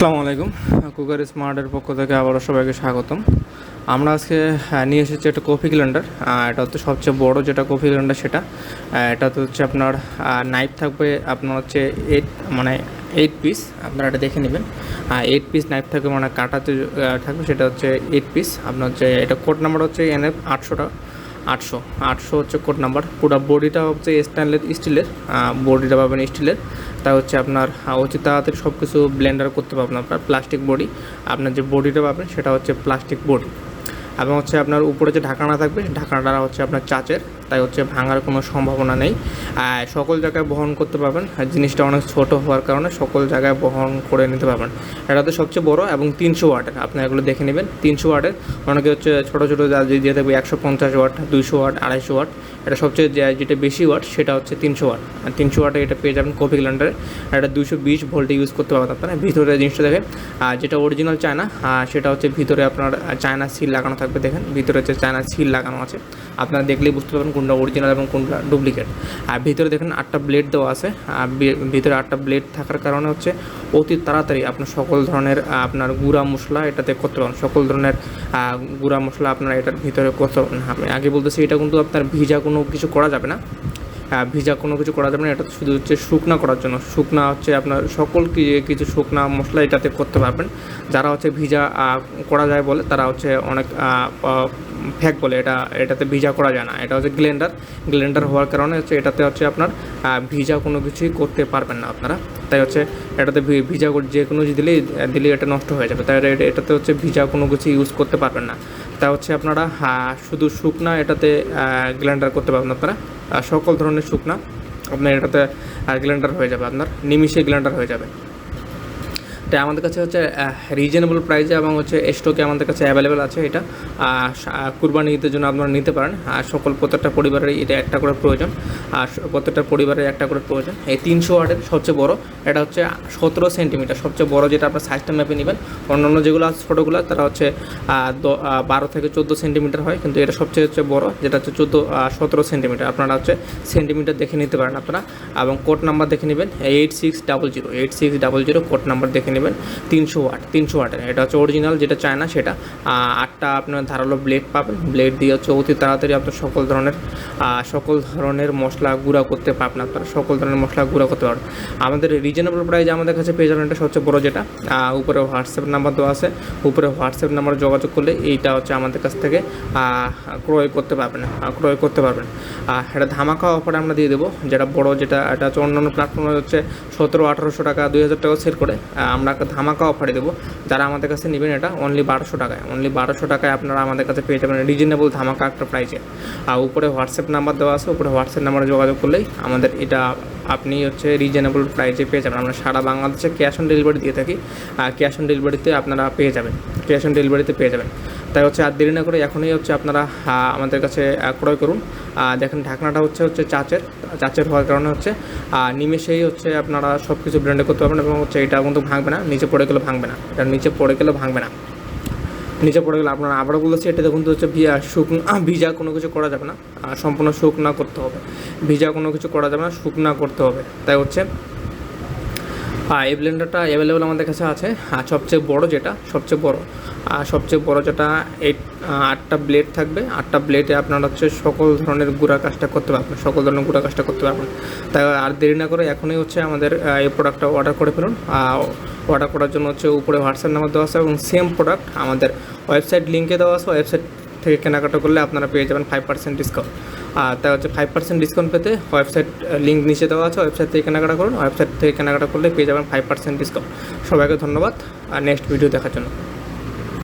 আসসালামু আলাইকুম। কুকার স্মার্টের পক্ষ থেকে আবারও সবাইকে স্বাগতম। আমরা আজকে নিয়ে এসেছি একটা কফি গ্রাইন্ডার এটা হচ্ছে সবচেয়ে বড় যেটা কফি গ্রাইন্ডার সেটা। এটা তো হচ্ছে আপনার নাইফ থাকবে আপনার হচ্ছে এইট মানে এইট পিস আপনারা এটা দেখে নেবেন। এইট পিস নাইফ থাকবে মানে কাটাতে থাকবে সেটা হচ্ছে এইট পিস আপনার হচ্ছে, এটা কোড নাম্বার হচ্ছে এন এনএফ আটশোটা আটশো। আটশো হচ্ছে কোড নাম্বার পুরো বডিটা হচ্ছে স্ট্যানলেস স্টিলের বডিটা পাবেন স্টিলের তা হচ্ছে আপনার অতি তাড়াতাড়ি সব কিছু ব্লেন্ডার করতে পারবেন আপনার প্লাস্টিক বডি আপনার যে বডিটা পাবেন সেটা হচ্ছে প্লাস্টিক বডি এবং হচ্ছে আপনার উপরে যে ঢাকনা থাকবে, ঢাকনাটা হচ্ছে আপনার চাচের। তাই হচ্ছে ভাঙার কোনো সম্ভাবনা নেই। সকল জায়গায় বহন করতে পারবেন। আর জিনিসটা অনেক ছোট হওয়ার কারণে সকল জায়গায় বহন করে নিতে পারবেন। এটা তো সবচেয়ে বড় এবং তিনশো ওয়াটের। আপনি এগুলো দেখে নেবেন। তিনশো ওয়াটের। অনেকে হচ্ছে ছোটো ছোটো দিয়ে থাকবে একশো পঞ্চাশ ওয়াট, দুইশো ওয়াট, আড়াইশো ওয়াট। এটা সবচেয়ে যেটা বেশি ওয়াট, সেটা হচ্ছে তিনশো ওয়াট। আর তিনশো ওয়াটে এটা পেয়ে যাবেন কফি গ্লান্ডারে আর এটা দুশো বিশ ভোল্টে ইউজ করতে পারবেন আপনারা। ভিতরে জিনিসটা দেখে আর যেটা অরিজিনাল চায়না সেটা হচ্ছে ভিতরে আপনার চায়না সিল লাগানো থাকবে, দেখেন, ভিতরে হচ্ছে চায়না সিল লাগানো আছে। আপনারা দেখলেই বুঝতে পারবেন কোনটা অরিজিনাল এবং কোনটা ডুপ্লিকেট আর ভিতরে দেখেন আটটা ব্লেড দেওয়া আছে। আর ভিতরে আটটা ব্লেড থাকার কারণে হচ্ছে অতি তাড়াতাড়ি আপনার সকল ধরনের আপনার গুঁড়া মশলা এটাতে করতে পারেন সকল ধরনের গুঁড়া মশলা আপনার এটার ভিতরে করতে পারবেন। আমি আগে বলতেছি, এটা কিন্তু আপনার ভিজা কোনো কিছু করা যাবে না। ভিজা কোনো কিছু করা যাবে না, এটা শুধু হচ্ছে শুকনা করার জন্য। শুকনা হচ্ছে আপনার সকল কিছু শুকনা মশলা এটাতে করতে পারবেন। যারা হচ্ছে ভিজা করা যায় বলে, তারা হচ্ছে অনেক ফ্যাক বলে, এটা, এটাতে ভিজা করা যায় না। এটা হচ্ছে গ্লেন্ডার। গ্লেন্ডার হওয়ার কারণে হচ্ছে এটাতে হচ্ছে আপনার ভিজা কোনো কিছুই করতে পারবেন না আপনারা। তাই হচ্ছে এটাতে ভিজা যে কোনো দিলেই দিলেই এটা নষ্ট হয়ে যাবে। তাই এটা- এটাতে হচ্ছে ভিজা কোনো কিছু ইউজ করতে পারবেন না। তা হচ্ছে আপনারা শুধু শুকনা এটাতে গ্ল্যান্ডার করতে পারবেন আপনারা। সকল ধরনের শুকনা, আপনার এটাতে গ্ল্যান্ডার হয়ে যাবে আপনার, নিমিষে গ্ল্যান্ডার হয়ে যাবে। তাই আমাদের কাছে হচ্ছে রিজনেবল প্রাইসে এবং হচ্ছে স্টকে আমাদের কাছে অ্যাভেলেবেল আছে এটা। কুরবানি ঈদের জন্য আপনারা নিতে পারেন। আর সকল প্রত্যেকটা পরিবারের এটা একটা করে প্রয়োজন। আর প্রত্যেকটা পরিবারের একটা করে প্রয়োজন। এই তিনশো ওয়াটের সবচেয়ে বড়, এটা হচ্ছে সতেরো সেন্টিমিটার। সবচেয়ে বড় যেটা আপনার সাইজটা ম্যাপে নেবেন অন্যান্য যেগুলো আছে ছোটোগুলো তারা হচ্ছে বারো থেকে চোদ্দ সেন্টিমিটার হয়। কিন্তু এটা সবচেয়ে হচ্ছে বড়, যেটা হচ্ছে চোদ্দ সতেরো সেন্টিমিটার। আপনারা হচ্ছে সেন্টিমিটার দেখে নিতে পারেন আপনারা। এবং কোড নাম্বার দেখে নেবেন eight six double zero eight six double zero code number দেখে নেবেন। তিনশো ওয়াট তিনশো ওয়াটের। এটা হচ্ছে অরিজিনাল যেটা চায়না সেটা। আটটা আপনার ধারালো ব্লেড পাবেন। ব্লেড দিয়ে হচ্ছে অতি তাড়াতাড়ি আপনার সকল ধরনের সকল ধরনের মশলা গুঁড়া করতে পারবেন আপনারা। সকল ধরনের মশলা গুঁড়া করতে পারবেন। আমাদের রিজনেবল প্রাইস আমাদের কাছে পেয়ে যাবেন এটা সবচেয়ে বড় যেটা। উপরে হোয়াটসঅ্যাপ নাম্বার দেওয়া আছে। উপরে হোয়াটসঅ্যাপ নাম্বারে যোগাযোগ করলে এইটা হচ্ছে আমাদের কাছ থেকে ক্রয় করতে পারবেন। ক্রয় করতে পারবেন। এটা ধামাকা অফার আমরা দিয়ে দেবো। যেটা বড় যেটা এটা হচ্ছে অন্যান্য প্ল্যাটফর্মে হচ্ছে সতেরো আঠারোশো টাকা দুই হাজার টাকা সেল করে। আহ, আমরা একটা ধামাকা অফারে দেবো। যারা আমাদের কাছে নেবেন এটা অনলি বারোশো টাকায়। অনলি বারোশো টাকায় আপনারা আমাদের কাছে পেয়ে যাবেন রিজনেবল ধামাকা একটা প্রাইসে আর উপরে হোয়াটসঅ্যাপ নাম্বার দেওয়া আছে, উপরে হোয়াটসঅ্যাপ নাম্বারে যোগাযোগ করলেই আমাদের এটা আপনি হচ্ছে রিজনেবল প্রাইসে পেয়ে যাবেন। আমরা সারা বাংলাদেশে ক্যাশ অন ডেলিভারি দিয়ে থাকি। আর ক্যাশ অন ডেলিভারিতে আপনারা পেয়ে যাবেন। ক্যাশ অন ডেলিভারিতে পেয়ে যাবেন। তাই হচ্ছে আর দেরি না করে এখনই হচ্ছে আপনারা আমাদের কাছে ক্রয় করুন। দেখেন ঢাকনাটা হচ্ছে হচ্ছে চাচের চাচের হওয়ার কারণে হচ্ছে নিমেষেই হচ্ছে আপনারা সব কিছু ব্র্যান্ডে করতে পারবেন এবং হচ্ছে এটা কিন্তু ভাঙবে না, নিচে পড়ে গেলে ভাঙবে না। এটা নিচে পড়ে গেলে ভাঙবে না। নিচে পড়ে গেলে আপনারা আবারও বলেছি এটা দেখুন হচ্ছে ভিজা শুকনো ভিজা কোনো কিছু করা যাবে না। সম্পূর্ণ শুকনা করতে হবে। ভিজা কোনো কিছু করা যাবে না, শুকনা করতে হবে। তাই হচ্ছে এই ব্লেন্ডারটা অ্যাভেলেবেল আমাদের কাছে আছে। আর সবচেয়ে বড় যেটা, সবচেয়ে বড়, আর সবচেয়ে বড় যেটা এইট আটটা ব্লেড থাকবে। আটটা ব্লেডে আপনার হচ্ছে সকল ধরনের গুঁড়া কাজটা করতে পারবেন, সকল ধরনের গুঁড়া কাজটা করতে পারবেন। তাই আর দেরি না করে এখনই হচ্ছে আমাদের এই প্রোডাক্টটা অর্ডার করে ফেলুন। আর অর্ডার করার জন্য হচ্ছে উপরে হোয়াটসঅ্যাপ নাম্বার দেওয়া আছে এবং সেম প্রোডাক্ট আমাদের ওয়েবসাইট লিঙ্কে দেওয়া আছে। ওয়েবসাইট থেকে কেনাকাটা করলে আপনারা পেয়ে যাবেন ফাইভ পার্সেন্ট ডিসকাউন্ট আর তা হচ্ছে ফাইভ পার্সেন্ট ডিসকাউন্ট পেতে ওয়েবসাইট লিঙ্ক নিচে দেওয়া আছে ওয়েবসাইট থেকে কেনাকাটা করুন ওয়েবসাইট থেকে কেনাকাটা করলে পেয়ে যাবেন ফাইভ পার্সেন্ট ডিসকাউন্ট সবাইকে ধন্যবাদ, আর নেক্সট ভিডিও দেখার জন্য।